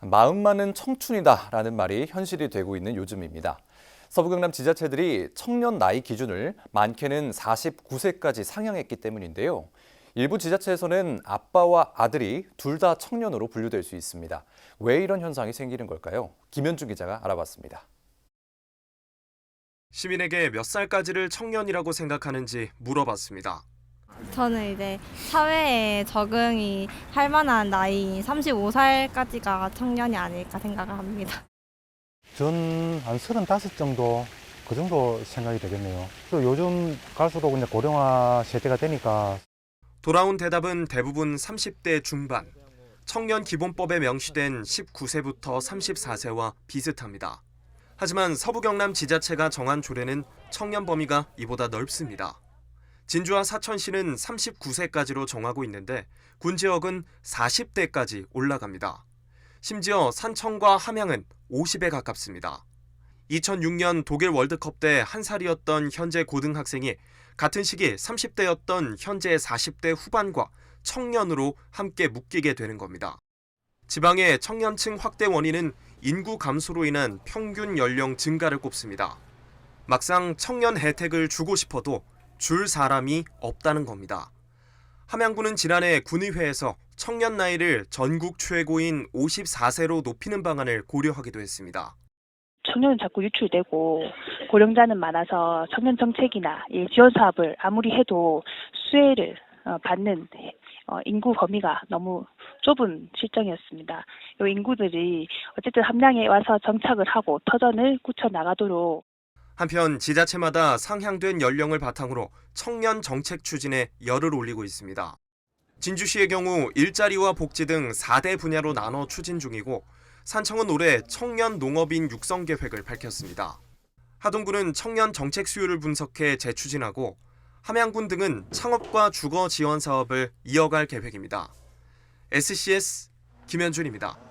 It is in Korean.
마음만은 청춘이다라는 말이 현실이 되고 있는 요즘입니다. 서부 경남 지자체들이 청년 나이 기준을 많게는 49세까지 상향했기 때문인데요. 일부 지자체에서는 아빠와 아들이 둘 다 청년으로 분류될 수 있습니다. 왜 이런 현상이 생기는 걸까요? 김현주 기자가 알아봤습니다. 시민에게 몇 살까지를 청년이라고 생각하는지 물어봤습니다. 저는 이제 사회에 적응이 할 만한 나이 35살까지가 청년이 아닐까 생각을 합니다. 전한 35 정도 그 정도 생각이 되겠네요. 또 요즘 갈수록 이제 고령화 세대가 되니까 돌아온 대답은 대부분 30대 중반. 청년 기본법에 명시된 19세부터 34세와 비슷합니다. 하지만 서부 경남 지자체가 정한 조례는 청년 범위가 이보다 넓습니다. 진주와 사천시는 39세까지로 정하고 있는데 군 지역은 40대까지 올라갑니다. 심지어 산청과 함양은 50에 가깝습니다. 2006년 독일 월드컵 때 한 살이었던 현재 고등학생이 같은 시기 30대였던 현재 40대 후반과 청년으로 함께 묶이게 되는 겁니다. 지방의 청년층 확대 원인은 인구 감소로 인한 평균 연령 증가를 꼽습니다. 막상 청년 혜택을 주고 싶어도 줄 사람이 없다는 겁니다. 함양군은 지난해 군의회에서 청년 나이를 전국 최고인 54세로 높이는 방안을 고려하기도 했습니다. 청년은 자꾸 유출되고 고령자는 많아서 청년 정책이나 이 지원 사업을 아무리 해도 수혜를 어, 받는 어, 인구 범위가 너무 좁은 실정이었습니다. 이 인구들이 어쨌든 함량에 와서 정착을 하고 터전을 꾸쳐 나가도록 한편 지자체마다 상향된 연령을 바탕으로 청년 정책 추진에 열을 올리고 있습니다. 진주시의 경우 일자리와 복지 등 4대 분야로 나눠 추진 중이고 산청은 올해 청년 농업인 육성 계획을 밝혔습니다. 하동군은 청년 정책 수요를 분석해 재추진하고 함양군 등은 창업과 주거 지원 사업을 이어갈 계획입니다. SCS 김현준입니다.